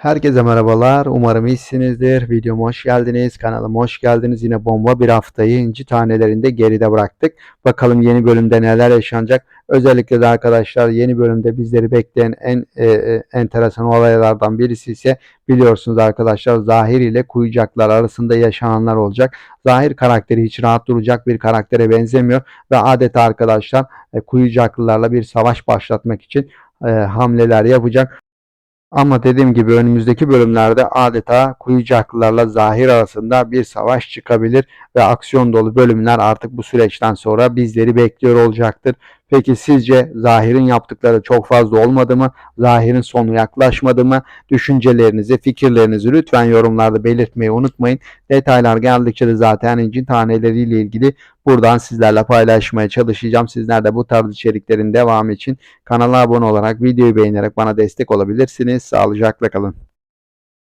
Herkese merhabalar. Umarım iyisinizdir. Videoma hoş geldiniz. Kanalıma hoş geldiniz. Yine bomba bir haftayı inci tanelerinde geride bıraktık. Bakalım yeni bölümde neler yaşanacak. Özellikle de arkadaşlar yeni bölümde bizleri bekleyen en e, e, enteresan olaylardan birisi ise biliyorsunuz arkadaşlar Zahir ile Kuyucaklar arasında yaşananlar olacak. Zahir karakteri hiç rahat duracak bir karaktere benzemiyor ve adeta arkadaşlar e, Kuyucaklılarla bir savaş başlatmak için e, hamleler yapacak. Ama dediğim gibi önümüzdeki bölümlerde adeta Kuyucaklılarla Zahir arasında bir savaş çıkabilir ve aksiyon dolu bölümler artık bu süreçten sonra bizleri bekliyor olacaktır. Peki sizce Zahir'in yaptıkları çok fazla olmadı mı? Zahir'in sonu yaklaşmadı mı? Düşüncelerinizi, fikirlerinizi lütfen yorumlarda belirtmeyi unutmayın. Detaylar geldikçe de zaten incin taneleriyle ilgili buradan sizlerle paylaşmaya çalışacağım. Sizler de bu tarz içeriklerin devamı için kanala abone olarak videoyu beğenerek bana destek olabilirsiniz. Sağlıcakla kalın.